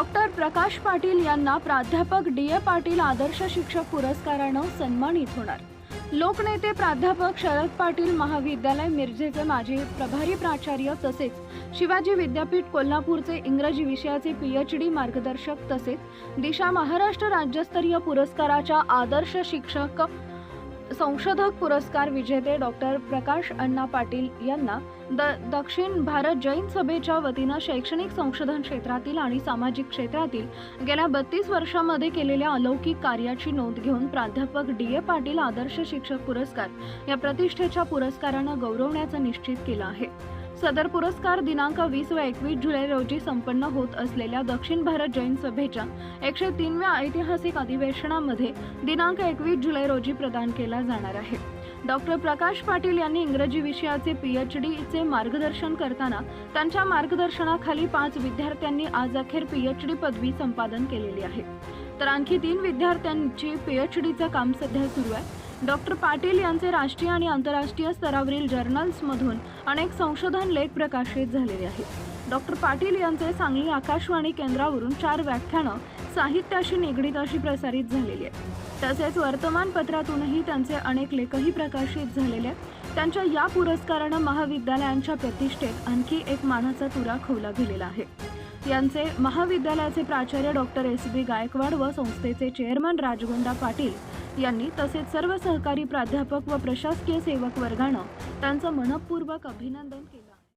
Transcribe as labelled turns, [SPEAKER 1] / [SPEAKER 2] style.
[SPEAKER 1] Doctor Prakash Patil यांना प्राध्यापक D A Patil आदर्श शिक्षक पुरस्कारानं सन्मानित होणार. लोकनेते प्राध्यापक शरद पाटील महाविद्यालय मिरजेचे माजी प्रभारी प्राचार्य तसेच शिवाजी विद्यापीठ कोल्हापूरचे इंग्रजी विषयाचे पीएच डी मार्गदर्शक तसेच दिशा महाराष्ट्र राज्यस्तरीय पुरस्काराच्या आदर्श शिक्षक संशोधक पुरस्कार विजेते डॉक्टर प्रकाश अण्णा पाटील यांना द दक्षिण भारत जैन सभेच्या वतीनं शैक्षणिक संशोधन क्षेत्रातील आणि सामाजिक क्षेत्रातील गेल्या बत्तीस वर्षामध्ये केलेल्या अलौकिक कार्याची नोंद घेऊन प्राध्यापक डी ए पाटील आदर्श शिक्षक पुरस्कार या प्रतिष्ठेच्या पुरस्कारानं गौरवण्याचं निश्चित केलं आहे. सदर पुरस्कार दिनांक वीस व एकवीस जुलै रोजी संपन्न होत असलेल्या दक्षिण भारत जैन सभेच्या एकशे तीनव्या ऐतिहासिक अधिवेशनामध्ये दिनांक एकवीस जुलै रोजी प्रदान केला जाणार आहे. डॉक्टर प्रकाश पाटील यांनी इंग्रजी विषयाचे पी एच डीचे मार्गदर्शन करताना त्यांच्या मार्गदर्शनाखाली पाच विद्यार्थ्यांनी आज अखेर पी एच डी पदवी संपादन केलेली आहे. तर आणखी तीन विद्यार्थ्यांची पी एच डीचं काम सध्या सुरू आहे. डॉक्टर पाटील यांचे राष्ट्रीय आणि आंतरराष्ट्रीय स्तरावरील जर्नल्समधून अनेक संशोधन लेख प्रकाशित झालेले आहेत. डॉक्टर पाटील यांचे सांगली आकाशवाणी केंद्रावरून चार व्याख्यानं साहित्याशी निगडीत अशी प्रसारित झालेली आहेत. तसेच वर्तमानपत्रातूनही त्यांचे अनेक लेखही प्रकाशित झालेले आहेत. त्यांच्या या पुरस्कारानं महाविद्यालयांच्या प्रतिष्ठेत आणखी एक मानाचा तुरा खोवला गेलेला आहे. यांचे महाविद्यालयाचे प्राचार्य डॉक्टर एस बी गायकवाड व संस्थेचे चेअरमन राजगोंडा पाटील यांनी तसेच सर्व सहकारी प्राध्यापक व प्रशासकीय सेवक वर्गानं त्यांचं मनपूर्वक अभिनंदन